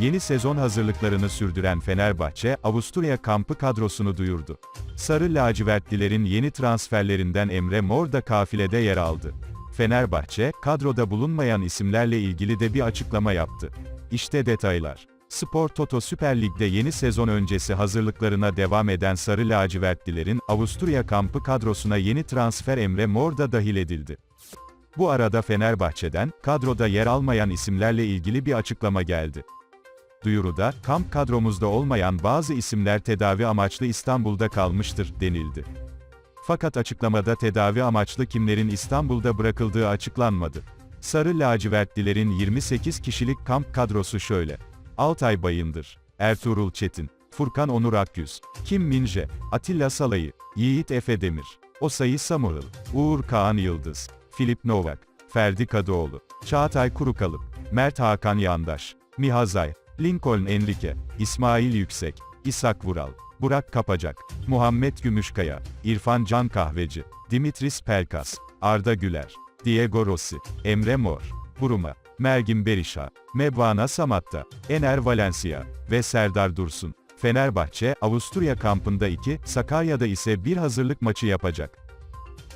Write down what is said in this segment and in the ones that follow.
Yeni sezon hazırlıklarını sürdüren Fenerbahçe, Avusturya kampı kadrosunu duyurdu. Sarı lacivertlilerin yeni transferlerinden Emre Mor da kafilede yer aldı. Fenerbahçe, kadroda bulunmayan isimlerle ilgili de bir açıklama yaptı. İşte detaylar. Spor Toto Süper Lig'de yeni sezon öncesi hazırlıklarına devam eden Sarı lacivertlilerin, Avusturya kampı kadrosuna yeni transfer Emre Mor da dahil edildi. Bu arada Fenerbahçe'den, kadroda yer almayan isimlerle ilgili bir açıklama geldi. Duyuruda, kamp kadromuzda olmayan bazı isimler tedavi amaçlı İstanbul'da kalmıştır, denildi. Fakat açıklamada tedavi amaçlı kimlerin İstanbul'da bırakıldığı açıklanmadı. Sarı lacivertlilerin 28 kişilik kamp kadrosu şöyle. Altay Bayındır, Ertuğrul Çetin, Furkan Onur Akyüz, Kim Minje, Atilla Salayı, Yiğit Efe Demir, Osayi Samuel, Uğur Kağan Yıldız, Filip Novak, Ferdi Kadıoğlu, Çağatay Kurukalıp, Mert Hakan Yandaş, Mihazay, Lincoln Enrique, İsmail Yüksek, İshak Vural, Burak Kapacak, Muhammed Gümüşkaya, İrfan Can Kahveci, Dimitris Pelkas, Arda Güler, Diego Rossi, Emre Mor, Buruma, Mergin Berisha, Mebvana Samatta, Ener Valencia ve Serdar Dursun. Fenerbahçe, Avusturya kampında 2, Sakarya'da ise bir hazırlık maçı yapacak.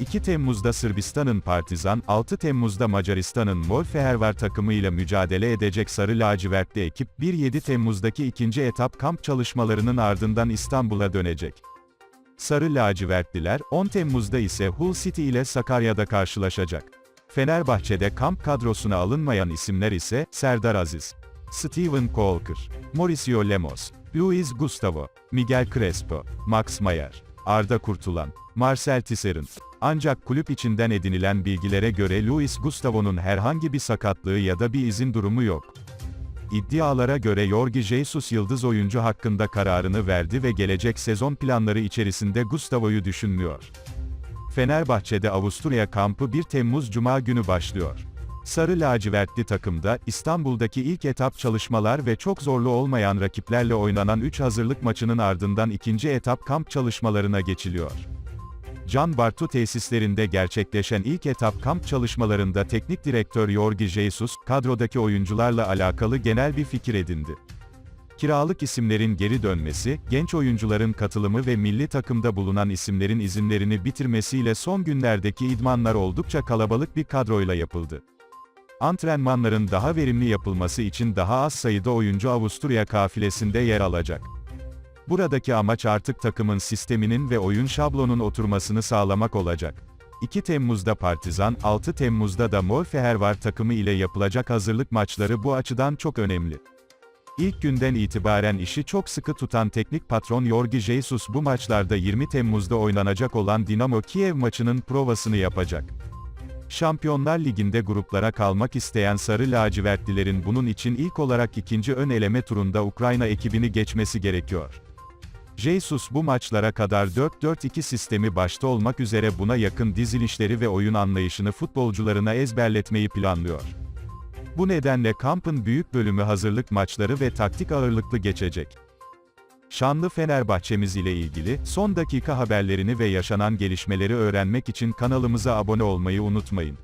2 Temmuz'da Sırbistan'ın Partizan, 6 Temmuz'da Macaristan'ın Molfehervar takımıyla mücadele edecek Sarı Lacivertli ekip, 1-7 Temmuz'daki ikinci etap kamp çalışmalarının ardından İstanbul'a dönecek. Sarı Lacivertliler, 10 Temmuz'da ise Hull City ile Sakarya'da karşılaşacak. Fenerbahçe'de kamp kadrosuna alınmayan isimler ise, Serdar Aziz, Steven Kolker, Mauricio Lemos, Luis Gustavo, Miguel Crespo, Max Mayer, Arda Kurtulan, Marcel Tisserand. Ancak kulüp içinden edinilen bilgilere göre Luis Gustavo'nun herhangi bir sakatlığı ya da bir izin durumu yok. İddialara göre Jorge Jesus yıldız oyuncu hakkında kararını verdi ve gelecek sezon planları içerisinde Gustavo'yu düşünmüyor. Fenerbahçe'de Avusturya kampı 1 Temmuz Cuma günü başlıyor. Sarı lacivertli takımda, İstanbul'daki ilk etap çalışmalar ve çok zorlu olmayan rakiplerle oynanan 3 hazırlık maçının ardından ikinci etap kamp çalışmalarına geçiliyor. Can Bartu tesislerinde gerçekleşen ilk etap kamp çalışmalarında teknik direktör Jorge Jesus, kadrodaki oyuncularla alakalı genel bir fikir edindi. Kiralık isimlerin geri dönmesi, genç oyuncuların katılımı ve milli takımda bulunan isimlerin izinlerini bitirmesiyle son günlerdeki idmanlar oldukça kalabalık bir kadroyla yapıldı. Antrenmanların daha verimli yapılması için daha az sayıda oyuncu Avusturya kafilesinde yer alacak. Buradaki amaç artık takımın sisteminin ve oyun şablonun oturmasını sağlamak olacak. 2 Temmuz'da Partizan, 6 Temmuz'da da Molfehervar takımı ile yapılacak hazırlık maçları bu açıdan çok önemli. İlk günden itibaren işi çok sıkı tutan teknik patron Jorge Jesus bu maçlarda 20 Temmuz'da oynanacak olan Dinamo Kiev maçının provasını yapacak. Şampiyonlar Ligi'nde gruplara kalmak isteyen Sarı Lacivertlilerin bunun için ilk olarak ikinci ön eleme turunda Ukrayna ekibini geçmesi gerekiyor. Jesus bu maçlara kadar 4-4-2 sistemi başta olmak üzere buna yakın dizilişleri ve oyun anlayışını futbolcularına ezberletmeyi planlıyor. Bu nedenle kampın büyük bölümü hazırlık maçları ve taktik ağırlıklı geçecek. Şanlı Fenerbahçemiz ile ilgili son dakika haberlerini ve yaşanan gelişmeleri öğrenmek için kanalımıza abone olmayı unutmayın.